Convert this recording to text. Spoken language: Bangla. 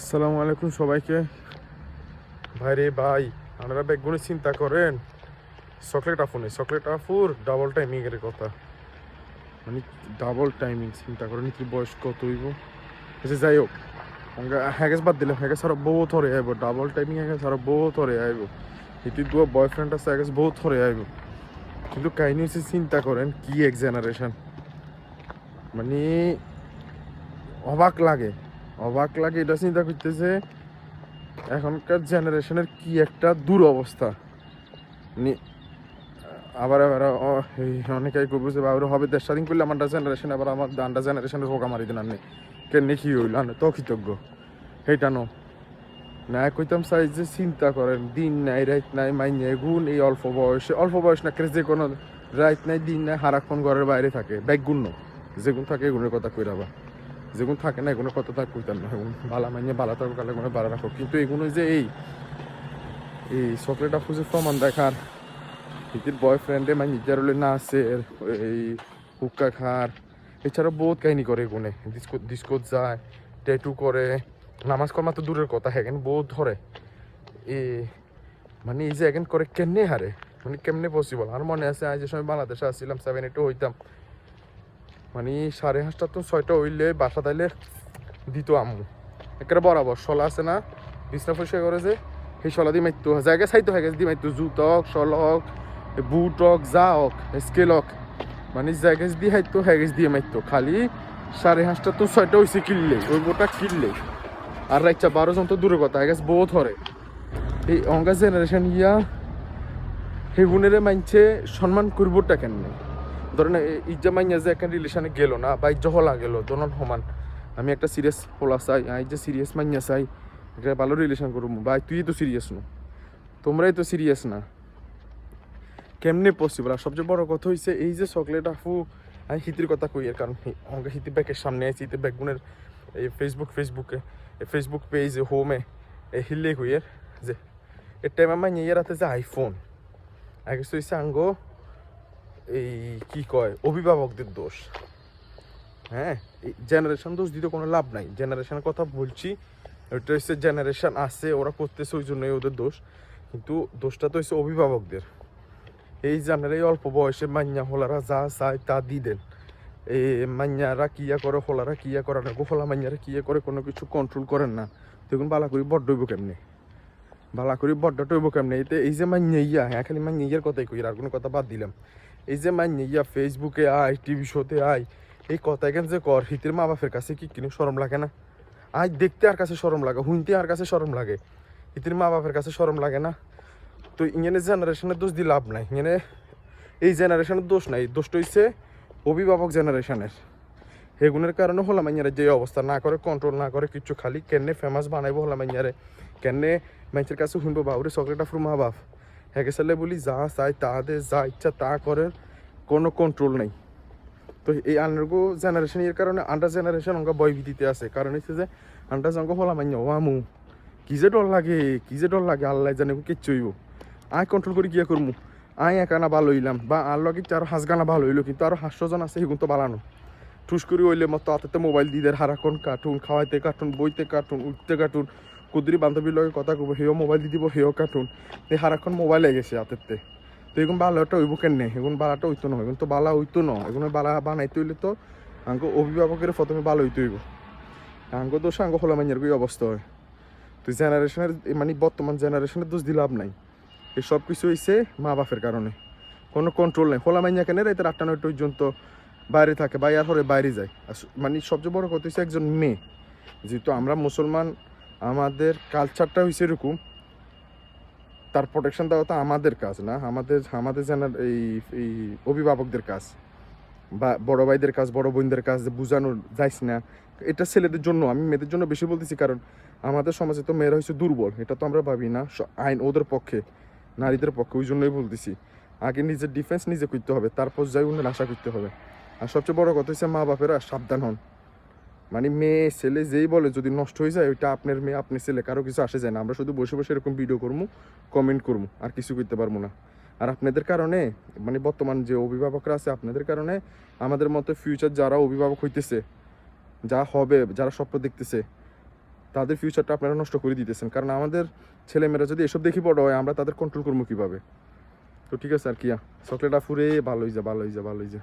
আসসালামু আলাইকুম সবাইকে। ভাই রে ভাই, আপনারা ব্যাগগুলো চিন্তা করেন। চকলেট আফুনে, চকলেট আফুর ডাবল টাইমিং এর কথা। মানে ডাবল টাইমিং চিন্তা করেন কি বয়স কত হইব। আচ্ছা যাই হোক হ্যাগেস বাদ দিলাম, হ্যাগেস আরও বহুত থরে আইব। ডাবল টাইমিং হ্যাগেস আরও বহুত থরে আইব। এটি দু বয়ফ্রেন্ড আছে, হ্যাগেস বহুত থরে আইব। কিন্তু কাহিনী হচ্ছে, চিন্তা করেন কি এক জেনারেশন মানে অবাক লাগে। অবাক লাগে, এটা চিন্তা করতেছে, এখনকার জেনারেশনের কি একটা দুরবস্থা। আবার আবার অনেকেই করব যে, বাবুর, হবে দেড় স্বাধীন করলে আমার জেনারেশন আবার আমার আন্ডার জেনারেশনের হোকা মারি দিন আনে কেন কি হইল? আনে, তো কৃতজ্ঞ। সেইটা নো। না, কইতাম চাই যে, চিন্তা করেন, দিন নাই, রাত নাই, মাইনে গুণ, এই অল্প বয়সে, অল্প বয়স না যে কোনো রাত নাই, দিন নাই, হারাক্ষণ ঘরের বাইরে থাকে ব্যাগ গুণ যেগুন থাকে এগুলোর কথা কইরাবা যেগুন থাকে না এগুলো কথা তার কইতাম না এগুলো বালা মাইনে বালা থাকো কালে কোনো বালা রাখো। কিন্তু এগুলো যে এই এই চকলেট আফুজে প্রমাণ দেখার ইতির বয়ফ্রেন্ডে মানে নিজের হলে না আছে এই হুক্কা খার, এছাড়া বহুত কাহিনী করে এগুনে। ডিস্কো ডিস্কো যায় ট্যাটু করে, নামাজ কর্মা তো দূরের কথা হ্যাঁ বহুত ধরে। এ মানে এই যে এখন করে কেমনে হারে? মানে কেমনে পসিবল আর মনে আছে, আজ যে সময় বাংলাদেশে আসছিলাম সেভেন এইটে হইতাম। মানে সাড়ে পাঁচটা তো ছয়টা হইলে বাসা তাইলে দিত আম্মু। একেবারে বরাবর, শলা আছে না, বিছনা পরিষ্কার করে যে, সেই শলা দিয়ে মাইতো জায়গা চাইতো হয়ে গেছে দিয়ে মাইতো জুতক যা বুটক স্কেল স্কেলক মানে জায়গা দিয়ে হাইতো হয়ে গেছে দিয়ে মাইতো খালি সাড়ে পাঁচটা তো ছয়টা হয়েছে কিনলে, ওই বোটা কিনলে। আর রাইচা বারো জন তো দূরের কথা হয়ে গেছে বহুত হরে। এই অঙ্গা জেনারেশন ইয়া, সেগুনেরে মানছে সম্মান করবোটা কেন ধরেন, এ- ইজ্জা মাইয়া যে একটা রিলেশনে গেল না, বা ইজ্জা হলা গেল দোনন সমান, আমি একটা সিরিয়াস হলা চাই, আই যে সিরিয়াস মাইয়া চাই, একটা ভালো রিলেশন করব, ভাই তুই তো সিরিয়াস নো, তোমরাই তো সিরিয়াস না। কেমনে পসিবল আর সবচেয়ে বড় কথা হইছে, এই যে চকলেট আফু, আমি হিতির কথা কই এর কারণ আমাকে হিতি ব্যাগের সামনে আছে হিতি ব্যাগগুনের এই ফেসবুক ফেসবুকে ফেসবুক পেজ হোমে এই হিল্লে কইয়ের যে, এর টাইম আমার নিয়ে রাতে যে আইফোন আগে হইছে আঙ্গো এই কি কয়, অভিভাবকদের দোষ। হ্যাঁ জেনারেশন দোষ দিতে কোনো লাভ নাই। জেনারেশনের কথা বলছি ওইটা হচ্ছে জেনারেশন আছে, ওরা করতেছে ওই জন্যই ওদের দোষ। কিন্তু দোষটা তো হচ্ছে অভিভাবকদের। এই আপনারা এই অল্প বয়সে মান্যা হোলারা যা চায় তা দি দেন। এই মান্যারা কিয়া করে, হোলারা কিয়া করে না? হোলা মান্যারা কিয়া করে? কোনো কিছু কন্ট্রোল করেন না। দেখুন বালা করি বড্ড হইব কেমনে? বালা করি বড্ড টইব কেমনে? এতে এই যে মান্যা ইয়া হ্যাঁ খালি মান্যা ইয়ার কথাই কই, আর কোনো কথা বাদ দিলাম। এই যে মান্যা ইয়া ফেসবুকে আয় টিভি শোতে আয়, এই কথা কেন যে কর? হিতের মা বাপের কাছে কি কিনে সরম লাগে না? আজ দেখতে আর কাছে সরম লাগে হুনতে আর কাছে সরম লাগে। হিতের মা বাপের কাছে সরম লাগে না। তো ইংনে জেনারেশনের দোষ দিয়ে লাভ নাই। ইংনে এই জেনারেশনের দোষ নাই। দোষটা হচ্ছে অভিভাবক জেনারেশনের এগুনের কারণে হলাম মাইয়ারে যে অবস্থা না করে কন্ট্রোল না করে কিছু খালি কেনে ফেমাস বানাইবো হলাম মাইয়ারে কেনে মানুষের কাছে শুনব? বাবুরে চকলেট আফরু মা বাপ। হ্যাঁ সালে বলি, যা চাই তা দে, যা ইচ্ছা তা করে কোনো কন্ট্রোল নাই। তো এই আনগো জেনারেশন এর কারণে আন্ডার জেনারেশন অঙ্ক বয় ভীতিতে আছে। কারণ হচ্ছে যে, আন্ডার জঙ্গ হলাম ও কি যে ডর লাগে, কি যে ডর লাগে, আল্লাহ জানে কিচ্ছু হইব। আয় কন্ট্রোল করে গিয়া করমু? আয় একানা ভালো হইলাম, বা আর লগে আরও হাঁস গানা ভালো হইল, কিন্তু আরও হাস্যজন আছে, সেগুন তো বালানো। ঠুস করে হইলে মতো হাতে মোবাইল দিদের হারাক্ষণ কার্টুন খাওয়াইতে কার্টুন বইতে কার্টুন উঠতে কার্টুন কুদরি বান্ধবীর লগে কথা কব, সেও মোবাইল দি দিব, সেও কার্টুন এই হারাক্ষণ মোবাইল গেছে হাতেতে তো এগুন বালাটা হইব কেন? এগুন বালাটা হইতো না এগুন তো বালা হইতো না এগুন বালা বানাইতে হইলে তো আঙ্গ অভিভাবকের প্রথমে ভালো হইতে হইব। আঙ্গ দোষ হলো মাইনের কি অবস্থা হয়? তো জেনারেশনের মানে বর্তমান জেনারেশনের দোষ দিয়ে লাভ নাই। এই সব কিছু হয়েছে মা বাপের কারণে কোনো কন্ট্রোল নেই। খোলা মাইনা কেন রাতে আটটা নয়টা পর্যন্ত বাইরে থাকে বাইরে হরে বাইরে যায়। মানে সবচেয়ে বড় কথা হচ্ছে একজন মেয়ে। যেহেতু আমরা মুসলমান আমাদের কালচারটা হয়েছে এরকম। তার প্রোটেকশন দেওয়া তো আমাদের কাজ না, আমাদের আমাদের জানার এই এই অভিভাবকদের কাজ বা বড় ভাইদের কাজ, বড় বোনদের কাজ যে বোঝানোর যাইস না। এটা ছেলেদের জন্য, আমি মেয়েদের জন্য বেশি বলতেছি কারণ আমাদের সমাজে তো মেয়েরা হচ্ছে দুর্বল, এটা তো আমরা ভাবি না। আইন ওদের পক্ষে, নারীদের পক্ষে, ওই জন্যই বলতেছি। আগে নিজের ডিফেন্স নিজে করতে হবে, তারপর যাই অন্যের আশা করতে হবে। আর সবচেয়ে বড় কথা হচ্ছে মা বাপেরা সাবধান হন। মানে মেয়ে, ছেলে যেই বলে, যদি নষ্ট হয়ে যায়, ওইটা আপনার মেয়ে আপনার ছেলে, কারও কিছু আসে যায় না। আমরা শুধু বসে বসে এরকম ভিডিও করব কমেন্ট করব আর কিছু করতে পারব না। আর আপনাদের কারণে মানে বর্তমান যে অভিভাবকরা আছে, আপনাদের কারণে আমাদের মতো ফিউচার যারা অভিভাবক হইতেছে, যা হবে, যারা স্বপ্ন দেখতেছে, তাদের ফিউচারটা আপনারা নষ্ট করে দিতেছেন। কারণ আমাদের ছেলেমেয়েরা যদি এসব দেখি বড় হয়, আমরা তাদের কন্ট্রোল করব কীভাবে? তো ঠিক আছে আর কি চকলেট ফুরে, ভালো হয়ে যা ভালো হয়ে যা ভালো হয়ে যা